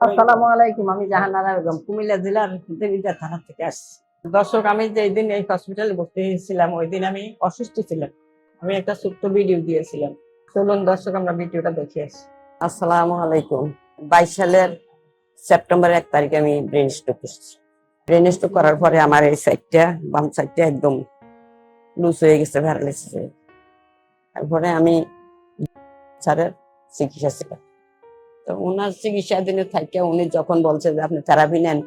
আসসালামু আলাইকুম, আমি জাহানারা বেগম, কুমিল্লা জেলার দেবিদ্যা থানা থেকে আসছি। দর্শক, আমি যেই দিন এই হসপিটালে ভর্তি হয়েছিলাম ওই দিন আমি অসুস্থ ছিলাম। আমি একটা ছোট্ট ভিডিও দিয়েছিলাম। চলুন দর্শক, আমরা ভিডিওটা দেখে আসি। আসসালামু আলাইকুম। বাইশ সালের সেপ্টেম্বর এক তারিখে আমি ব্রেন স্ট্রোক করছি ব্রেন স্ট্রোক করার পরে আমার এই সাইডটা বাম সাইডটা একদম লুজ হয়ে গেছে প্যারালাইসিস হয়ে তারপরে আমি স্যারের চিকিৎসা ছিলাম। তো ওনার চিকিৎসা দিনে থাকে, উনি যখন বলছে যে আপনি থেরাপি নেন,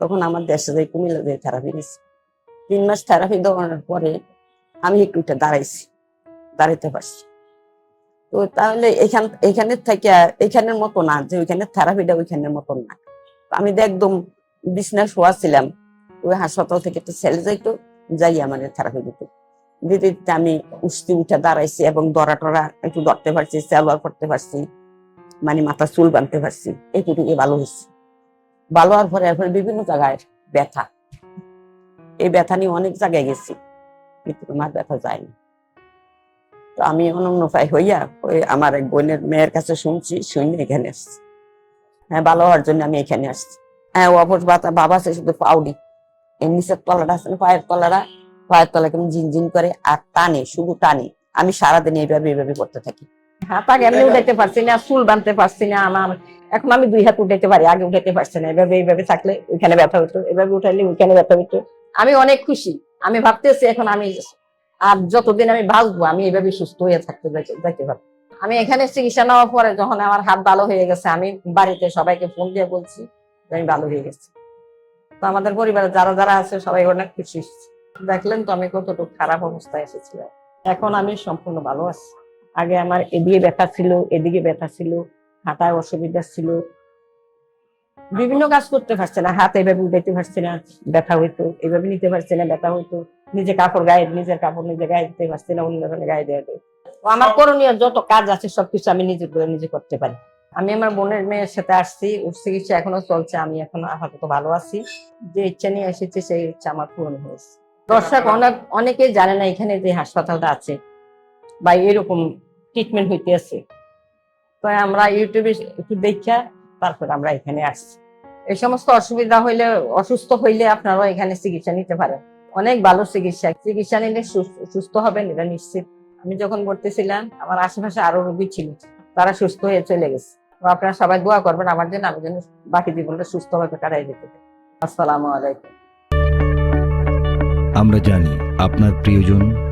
তখন আমার দেশে যাই কুমিল্লা দিয়ে থেরাপি নিছি। তিন মাস থেরাপি দেওয়ার পরে আমি একটু উঠে দাঁড়াইছি, দাঁড়াইতে পারছি। তো তাহলে এখান, এখানের থেকে এখানের মতো না যে ওইখানে থেরাপিটা ওইখানের মতো না। আমি তো একদম বিছনা শোয়া ছিলাম, ওই হাসপাতাল থেকে একটা ছেলে যাইতো, যাই আমার থেরাপি দিত। দিতে আমি উঠতে উঠে দাঁড়াইছি এবং দরা টরা একটু ধরতে পারছি, সালোয়ার করতে পারছি। মানে মাথা চুল বাঁধতে পারছি। এইটুকুই ভালো হয়েছে। ভালো হওয়ার পরে বিভিন্ন জায়গায় ব্যথা। এই ব্যথা নিয়ে অনেক জায়গায় গেছি কিন্তু তোমার ব্যথা যায়নি। তো আমি অনন্য উপায় হইয়া ওই আমার এক বোনের মেয়ের কাছে শুনছি শুনে এখানে আসছি। হ্যাঁ ভালো হওয়ার জন্য আমি এখানে আসছি। হ্যাঁ অপর বাবা আছে শুধু পাউডি। এই নিচের তলাটা আছে না, পায়ের তলাটা? পায়ের তলা কেমন ঝিনঝিন করে আর টানে শুধু টানে। আমি সারাদিন এইভাবে এইভাবে করতে থাকি। উঠাইতে পারছি না, চুল বাঁধতে পারছি না, আমার এখন আমি দুই হাত উঠাইতে পারি, আগে উঠাইতে পারছি না। এভাবে, এইভাবে থাকলে ওইখানে ব্যথা এভাবে উঠাইলে ওইখানে ব্যথা আমি অনেক খুশি, আমি ভাবতেছি এখন আমি আর যতদিন আমি বাঁচবো, আমি এইভাবে সুস্থ হয়ে থাকতে যাইতে পারব। আমি এখানে চিকিৎসা নেওয়ার পরে যখন আমার হাত ভালো হয়ে গেছে, আমি বাড়িতে সবাইকে ফোন দিয়ে বলছি আমি ভালো হয়ে গেছি। তো আমাদের পরিবারে যারা যারা আছে, সবাই অনেক খুশি। দেখলেন তো আমি কতটুকু খারাপ অবস্থায় এসেছিলাম। এখন আমি সম্পূর্ণ ভালো আছি। আগে আমার এদিকে ব্যথা ছিল, এদিকে ব্যথা ছিল হাঁটায় অসুবিধা ছিল। বিভিন্ন কাজ করতে পারছে না, হাত এভাবে উঠাইতে পারছে না, ব্যথা হইতো, এভাবে নিতে পারছে না, ব্যথা হইতো। নিজে কাপড় গায়ে, নিজের কাপড় নিজে গায়ে দিতে পারছে না, অন্য ধরনের গায়ে দেওয়া দেয়। আমার করণীয়, যত কাজ আছে সবকিছু আমি নিজে করে নিজে করতে পারি। আমি আমার বোনের মেয়ের সাথে আসছি, ওর চিকিৎসা এখনও চলছে, আমি এখন আপাতত ভালো আছি। যে ইচ্ছা নিয়ে এসেছি সেই ইচ্ছা আমার পূরণ হয়েছে। দর্শক, অনেক অনেকেই জানে না এখানে যে হাসপাতালটা আছে। বা এরকম ট্রিটমেন্ট হইতে আছে তো আমরা ইউটিউবে একটু দেখা তারপর আমরা এখানে আসছি। এই সমস্ত অসুবিধা হইলে, অসুস্থ হইলে আপনারাও এখানে চিকিৎসা নিতে পারেন। অনেক ভালো চিকিৎসা। চিকিৎসা নিলে সুস্থ- হবেন, এটা নিশ্চিত। আমি যখন ভর্তি ছিলাম আমার আশেপাশে আরও রোগী ছিল, তারা সুস্থ হয়ে চলে গেছে। আপনারা সবাই দোয়া করবেন আমার জন্য, আমি যেন বাকি জীবনটা সুস্থভাবে কাটাই যেতে পারি। আসসালামু আলাইকুম। আমরা জানি আপনার প্রিয়জন